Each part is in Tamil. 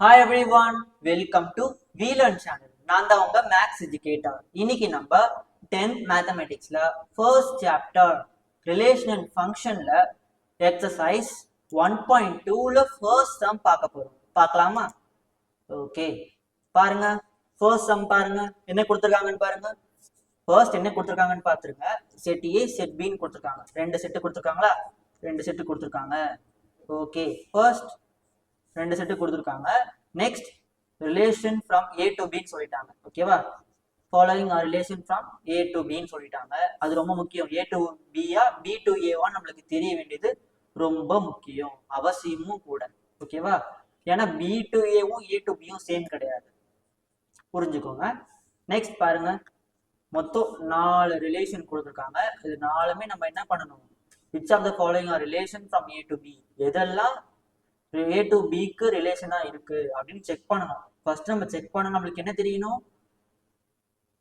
Hi everyone welcome to வீலன் சேனல் நான் தான் உங்க மேக்ஸ் எஜுகேட்டர் இன்னைக்கு நம்ம டென்த் மேத்தமெட்டிக்ஸ்ல ஃபர்ஸ்ட் சாப்டர் ரிலேஷனல் ஃபங்க்ஷன்ல எக்ஸசைஸ் ஒன் பாயிண்ட் டூல ஃபர்ஸ்ட் சம் பார்க்க போறோம். பார்க்கலாமா? ஓகே பாருங்க. ஃபர்ஸ்ட் சம் பாருங்க. என்ன கொடுத்துருக்காங்கன்னு பாருங்க. ஃபர்ஸ்ட் என்ன கொடுத்துருக்காங்கன்னு பார்த்துருங்க. செட் ஏ செட் பின்னு கொடுத்துருக்காங்க. ரெண்டு செட்டு கொடுத்துருக்காங்களா? ரெண்டு செட்டு கொடுத்துருக்காங்க. ஓகே ஃபர்ஸ்ட் ரெண்டு செட்டு கொடுத்துருக்காங்க. Next relation from A to பின்னு சொல்லிட்டாங்க. ஓகேவா following are relation from A to பின்னு சொல்லிட்டாங்க. அது ரொம்ப முக்கியம். ஏ டு பியா பி டு ஏவா நம்மளுக்கு தெரிய வேண்டியது ரொம்ப முக்கியம். அவசியமும் கூட. ஓகேவா ஏன்னா பி டு ஏவும் ஏ டு பியும் சேம் கிடையாது. புரிஞ்சுக்கோங்க. நெக்ஸ்ட் பாருங்க. மொத்தம் நாலு ரிலேஷன் கொடுத்துருக்காங்க. இது நாலுமே நம்ம என்ன பண்ணணும்? Which of the following are relation from A to B எதெல்லாம் ஏ டு பிக்கு ரிலேஷனா இருக்கு அப்படின்னு செக் பண்ணணும். ஃபர்ஸ்ட் நம்ம செக் பண்ண நம்மளுக்கு என்ன தெரியணும்?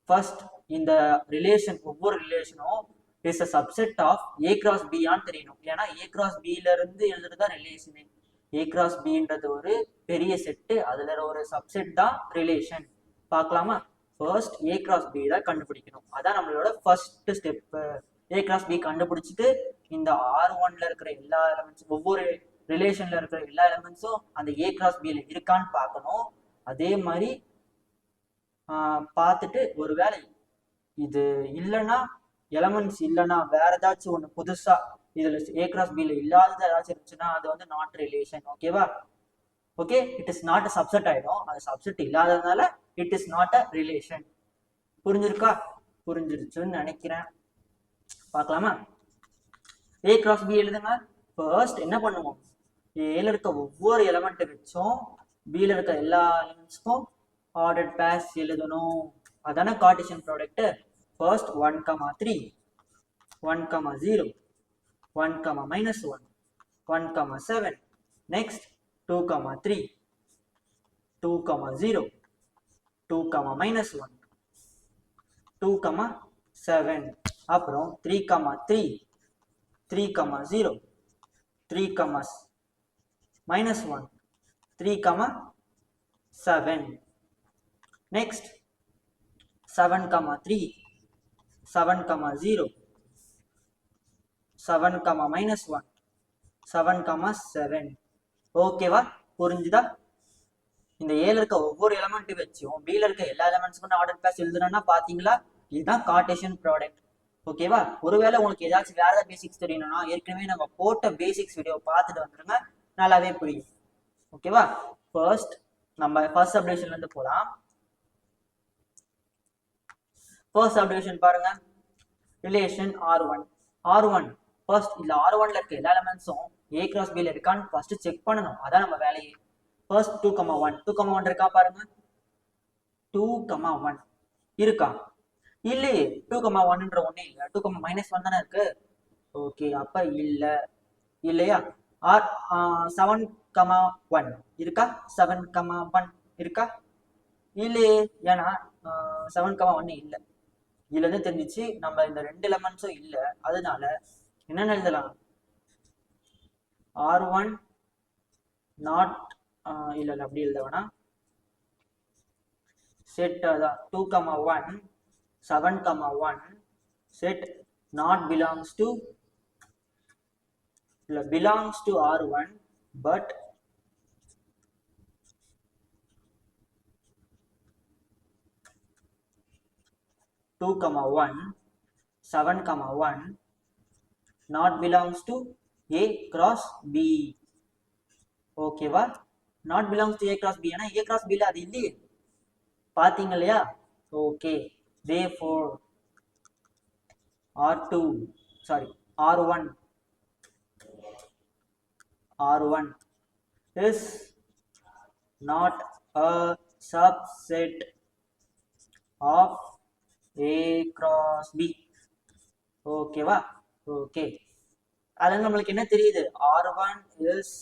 ஃபர்ஸ்ட் இந்த ரிலேஷன் ஒவ்வொரு ரிலேஷனும் is a subset of A cross பியான்னு தெரியணும். ஏன்னா ஏ கிராஸ் பியில இருந்து எழுதுறதா ரிலேஷனு ஏ கிராஸ் பின்றது ஒரு பெரிய செட்டு அதுல ஒரு சப்செட் தான் ரிலேஷன் பார்க்கலாமா? ஃபர்ஸ்ட் ஏ கிராஸ் பி தான் கண்டுபிடிக்கணும். அதான் நம்மளோட first step A cross B கண்டுபிடிச்சிட்டு இந்த ஆர் ஒன்ல இருக்கிற எல்லா எலமெண்ட்ஸ் ஒவ்வொரு ரிலேஷன்ல இருக்கிற எல்லா எலமெண்ட்ஸும் அந்த ஏ கிராஸ் பியில் இருக்கான்னு பார்க்கணும். அதே மாதிரி ஆஹ், பார்த்துட்டு ஒருவேளை இது இல்லைன்னா எலமெண்ட்ஸ் இல்லைன்னா வேற ஏதாச்சும் ஒன்று புதுசா இதுல ஏ கிராஸ் பியில் இல்லாதது ஏதாச்சும் இருந்துச்சுன்னா அது வந்து நாட் ரிலேஷன் ஓகேவா okay it is not subset ஆயிடும். அது சப்செட் இல்லாததுனால it is not a relation புரிஞ்சிருக்கா? புரிஞ்சிருச்சுன்னு நினைக்கிறேன். பார்க்கலாமா? ஏ கிராஸ் பி எழுதுங்க. ஃபர்ஸ்ட் என்ன பண்ணுவோம்? ஏல இருக்க ஒவ்வொரு எலமெண்ட் வச்சும் பில இருக்க எல்லா எலமெண்ட்ஸ்க்கும் ஆர்டர் பேஸ் எழுதணும். அதான cartesian product first one comma three one comma zero one comma minus one one comma seven next two comma three two comma zero two comma minus one two comma seven அப்புறம் three comma three three comma zero three comma minus one three comma seven next seven comma three seven comma zero seven comma minus one seven comma seven ஓகேவா புரிஞ்சுதா? இந்த ஏல இருக்க ஒவ்வொரு எலமெண்ட் வச்சும் பில இருக்க எல்லா எலமெண்ட்ஸ்க்கும் ஆர்டர் பேஸ் எழுதுனா பாத்தீங்களா? இதுதான் கார்டேஷியன் ப்ராடக்ட் ஓகேவா ஒருவேளை உங்களுக்கு ஏதாச்சும் வேற ஏதாவது பேசிக்ஸ் தெரியணும்னா ஏற்கனவே நம்ம போட்ட பேசிக்ஸ் வீடியோ பார்த்துட்டு வந்துருங்க. நல்லாவே புரியும். ஓகேவா? ஃபர்ஸ்ட் நம்ம ஃபர்ஸ்ட் சப்டிவிஷன்ல இருந்து போலாம். ஃபர்ஸ்ட் சப்டிவிஷன் பாருங்க. Relation R one R one first இல்ல ஆர் ஒன்ல இருக்க எல்லா எலமெண்ட்ஸும் ஏ கிராஸ் பில இருக்கான்னு ஃபர்ஸ்ட் செக் பண்ணணும். அதான் நம்ம வேலையே. First two comma one two comma one இருக்கா பாருங்க? டூ கமா ஒன் இருக்கா? இல்லையே. டூ கமா ஒன்ன்ற ஒன்னே இல்ல. டூ கமா மைனஸ் ஒன் தானே இருக்கு? ஓகே அப்ப இல்ல. இல்லையா? ஆர் செவன் கமா ஒன் இருக்கா? செவன் கமா ஒன் இருக்கா? இல்லையே ஏன்னா செவன் கமா ஒன்னு இல்லை. இதுல இருந்து தெரிஞ்சிச்சு நம்ம இந்த ரெண்டு எலமெண்ட்ஸும் இல்லை. அதனால என்னென்ன எழுதலாம்? ஆர் ஒன் நாட் இல்ல இல்ல அப்படி எழுத வேணாம். செட் அதான் two comma one seven comma one set not belongs to இல்ல belongs to R one but two comma one seven comma one not belongs to A cross B ஓகேவா not belongs to A cross B ஏன்னா ஏ கிராஸ் பில அது இல்லையே. பாத்தீங்க இல்லையா? Okay therefore R two sorry R one R1 is not a subset of A cross B. ஓகேவா ஓகே அதுலேருந்து நம்மளுக்கு என்ன தெரியுது? R one is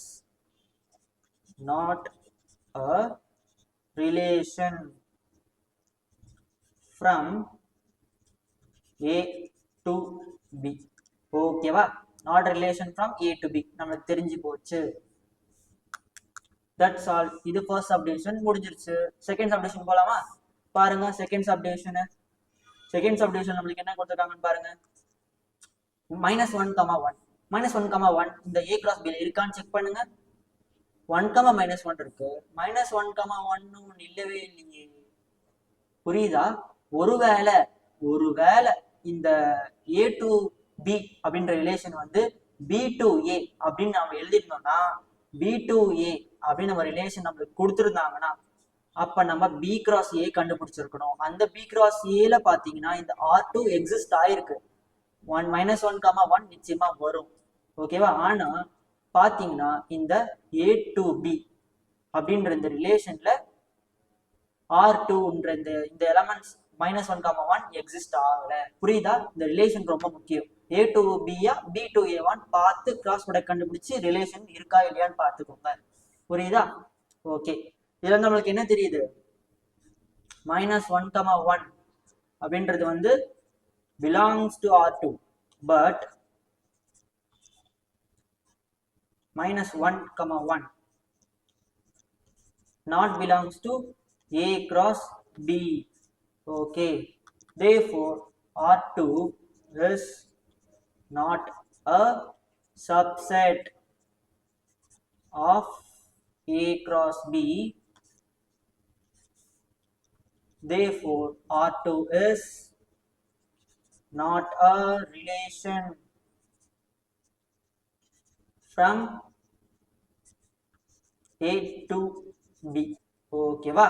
not a relation from A to B ஓகேவா not relation from A to B நம்மளுக்கு தெரிஞ்சு போச்சு. தட்ஸ் ஆல் இது ஃபர்ஸ்ட் சப்டிவிஷன் முடிஞ்சிருச்சு. செகண்ட் சப்டிவிஷன் போலாமா? பாருங்க செகண்ட் சப்டிவிஷனு செகண்ட் சப்டிவிஷன் நம்மளுக்கு என்ன கொடுத்துருக்காங்கன்னு பாருங்க. Minus one comma one minus one comma one இந்த ஏ கிராஸ் பில் இருக்கான்னு செக் பண்ணுங்க. ஒன் கமா மைனஸ் ஒன் இருக்கு. மைனஸ் ஒன் கமா ஒன்னு இல்லவே இல்லையே. புரியுதா? ஒருவேளை ஒருவேளை இந்த ஏ டு பி அப்படின்ற ரிலேஷன் வந்து பி டு ஏ அப்படின்னு நம்ம எழுதிருந்தோம்னா பி டு ஏ அப்படின்னு நம்ம ரிலேஷன் நம்மளுக்கு கொடுத்துருந்தாங்கன்னா அப்ப நம்ம பி கிராஸ் ஏ கண்டுபிடிச்சிருக்கணும். அந்த பி கிராஸ் ஏல பாத்தீங்கன்னா இந்த ஆர் டூ எக்ஸிஸ்ட் ஆயிருக்கு. One minus one comma one நிச்சயமா வரும். ஓகேவா ஆனா பாத்தீங்கன்னா இந்த ஏ டு பி அப்படின்ற இந்த ரிலேஷன்ல ஆர் டூன்ற இந்த இந்த elements minus one comma one exist ஆகல. புரியுதா? இந்த ரிலேஷன் ரொம்ப முக்கியம். ஏ டு பியா பி டு ஏ ஒன் பார்த்து கிராஸ் ப்ராடக்ட் கண்டுபிடிச்சு ரிலேஷன் இருக்கா இல்லையான்னு பார்த்துக்கோங்க. புரியுதா? ஓகே இதுல வந்து நம்மளுக்கு என்ன தெரியுது? மைனஸ் ஒன் கமா ஒன் அப்படின்றது வந்து belongs to R two but minus one comma one not belongs to A cross B. Okay. Therefore, R2 is not a subset of A cross B. Therefore, R2 is not a relation from A to B. ஓகேவா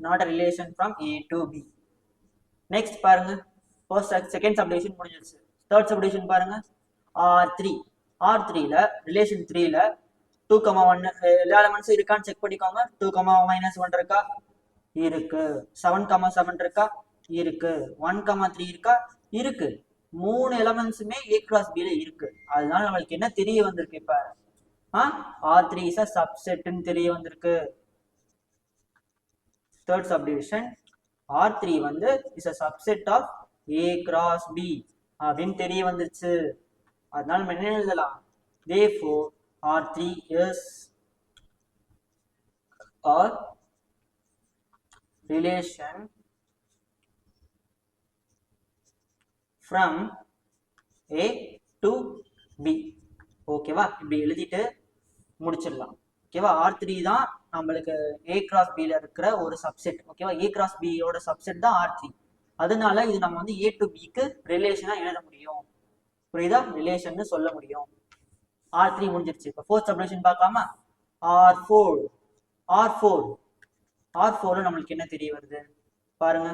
not a relation from A to B next பாருங்க ஃபர்ஸ்ட் செகண்ட் சப்டிவிஷன் முடிஞ்சிருச்சு Third subdivision பாருங்க. ஆர் த்ரீ ஆர் த்ரீல ரிலேஷன் த்ரீல டூ கமா ஒன் எல்லா எலமெண்ட்ஸும் இருக்கான்னு செக் பண்ணிக்கோங்க. டூ கமா மைனஸ் ஒன் இருக்கா? இருக்கு. செவன் கமா செவன் இருக்கா? இருக்கு. ஒன் கமா த்ரீ இருக்கா? இருக்கு. மூணு எலமெண்ட்ஸுமே ஏ கிளாஸ் பில இருக்கு. அதனால நம்மளுக்கு என்ன தெரிய வந்திருக்கு இப்ப? ஆர் த்ரீ இஸ் அ சப்செட்னு தெரிய வந்திருக்கு. தேர்ட் சப்டிவிஷன் ஆர் த்ரீ வந்து is a subset of A cross B அப்படின்னு தெரிய வந்துருச்சு அதனால நம்ம என்ன எழுதலாம்? Therefore R three is are relation from A to B ஓகேவா இப்படி எழுதிட்டு முடிச்சிடலாம். ஓகேவா ஆர் த்ரீ தான் நம்மளுக்கு ஏ கிராஸ் பியில் இருக்கிற ஒரு சப்செட் ஓகேவா ஏ கிராஸ் பியோட சப்செட் தான் ஆர் த்ரீ அதனால இது நம்ம வந்து ஏ டு பிக்கு ரிலேஷனா எழுத முடியும். புரியுதா? ரிலேஷன் சொல்ல முடியும். ஆர் த்ரீ முடிஞ்சிருச்சு. இப்போ ஃபோர்த் சப்ரேஷன் பார்க்காம? R four R four R ஃபோர்ல நம்மளுக்கு என்ன தெரிய வருது? பாருங்க.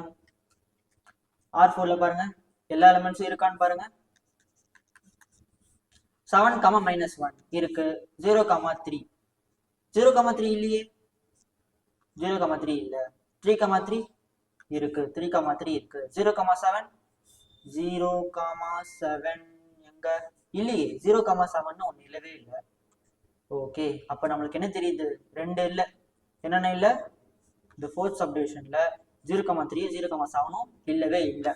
ஆர் ஃபோர்ல பாருங்க. எல்லா எலிமெண்ட்ஸும் இருக்கான்னு பாருங்க. செவன் கமா மைனஸ் ஒன் இருக்கு. Zero comma three zero comma three இல்லையே. ஜீரோ கமா த்ரீ இல்லை. த்ரீ கமா த்ரீ இருக்கு. த்ரீ கமா த்ரீ இருக்கு. Zero comma seven zero comma seven எங்க? இல்லையே. ஜீரோ காமா செவன் ஒன்று இல்லவே இல்லை. ஓகே அப்ப நம்மளுக்கு என்ன தெரியுது? ரெண்டு இல்லை. என்னென்ன இல்லை? இந்த fourth சப்டிவிஷன்ல zero comma three zero comma செவனும் இல்லவே இல்லை.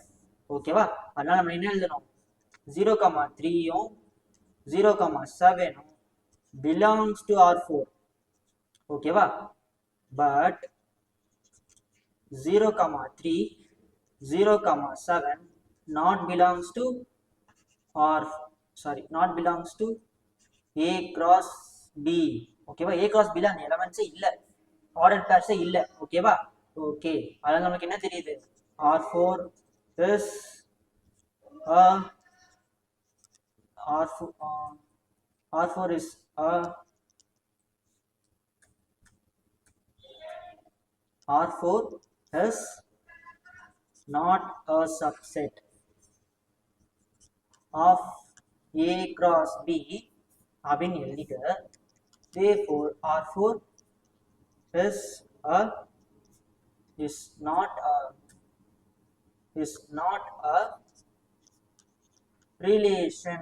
ஓகேவா அதனால நம்ம என்ன எழுதணும்? ஜீரோ காமா த்ரீயும் ஜீரோ காமா செவனும் பிலாங்ஸ் டு ஆர் ஃபோர் ஓகேவா but zero comma three zero comma seven not belongs to R sorry not belongs to A cross B ஓகேவா ஏ கிராஸ் பில அந்த எலமெண்ட்ஸே இல்லை. ஆர்டர் பேர்ஸே இல்லை. ஓகேவா ஓகே அதனால நமக்கு என்ன தெரியுது? R four is R four R four is R4 is not a subset of A cross B அப்படின்னு எழுதிட்டு therefore R4 is a is not a is not a relation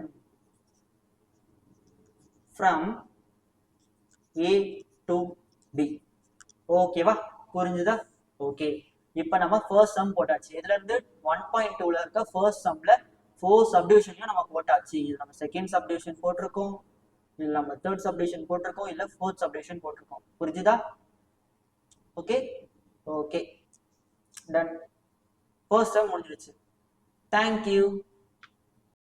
from A to B ஓகேவா புரிஞ்சுதா ஓகே இப்போ நம்ம ஃபர்ஸ்ட் சம் போட்டாச்சு. இதுல இருந்து ஒன் பாயிண்ட் டூல இருக்க ஃபர்ஸ்ட் சம்ல ஃபோர் சப்டிவிஷன்ல நம்ம போட்டாச்சு. இது நம்ம செகண்ட் சப்டிவிஷன் போட்டிருக்கோம். இல்லை நம்ம தேர்ட் சப்டிவிஷன் போட்டிருக்கோம். இல்லை ஃபோர்த் சப்டிவிஷன் போட்டிருக்கோம். புரிஞ்சுதா? Okay okay done first sum முடிஞ்சிருச்சு. Thank you